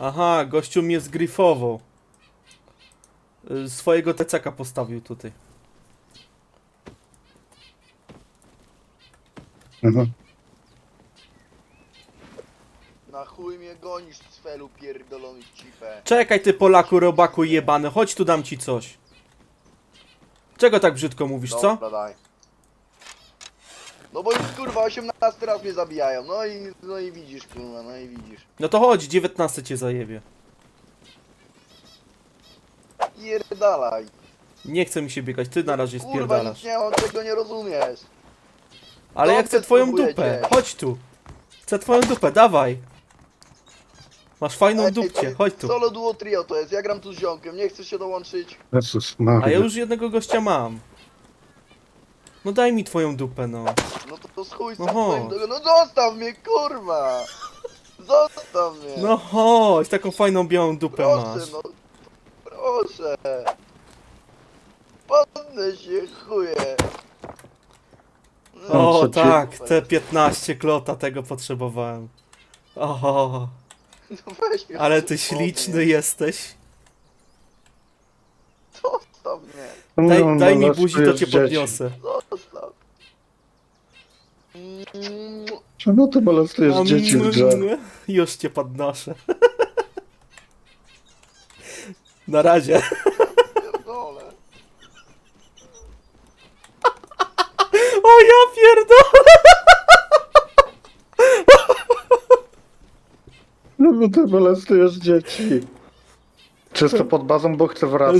Aha, gościu mnie zgrifował. Y, Swojego teceka postawił tutaj. Mhm. Na chuj mnie gonisz, cfelu pierdolony cipę. Czekaj ty Polaku, robaku jebany, chodź tu dam ci coś. Czego tak brzydko mówisz, co? Dobra, daj. No bo już kurwa 18 raz mnie zabijają, no i, no i widzisz kurwa, no i widzisz. No to chodź, 19 cię zajebie. Pierdalaj. Nie chce mi się biegać, ty na razie Kurwa spierdalasz. nic nie mam, czego nie rozumiesz. Ale ja chcę twoją dupę, chodź tu. Chcę twoją dupę, dawaj. Masz fajną Ej, dupcie, chodź tu. Solo duo trio to jest, ja gram tu z ziomkiem, nie chcesz się dołączyć? Jezus Maria. A ja już jednego gościa mam. No daj mi twoją dupę, no. No to, to chuj z No tym twoim chodź. do... No zostaw mnie kurwa! Zostaw mnie! No chodź, taką fajną białą dupę proszę masz. no, proszę! Podnę się chuje! O co ci- tak, te 15 klota, tego potrzebowałem. O, No weź mnie ale ty podnieś. śliczny jesteś. Zostaw mnie! No, Daj, daj mi molestujesz buzi, to cię podniosę. Czemu ty molestujesz Am, dzieci w grze? Już cię podnoszę. Na razie. Pierdolę! O ja pierdolę! No bo ty molestujesz dzieci. Czysto pod bazą, bo chcę wracać.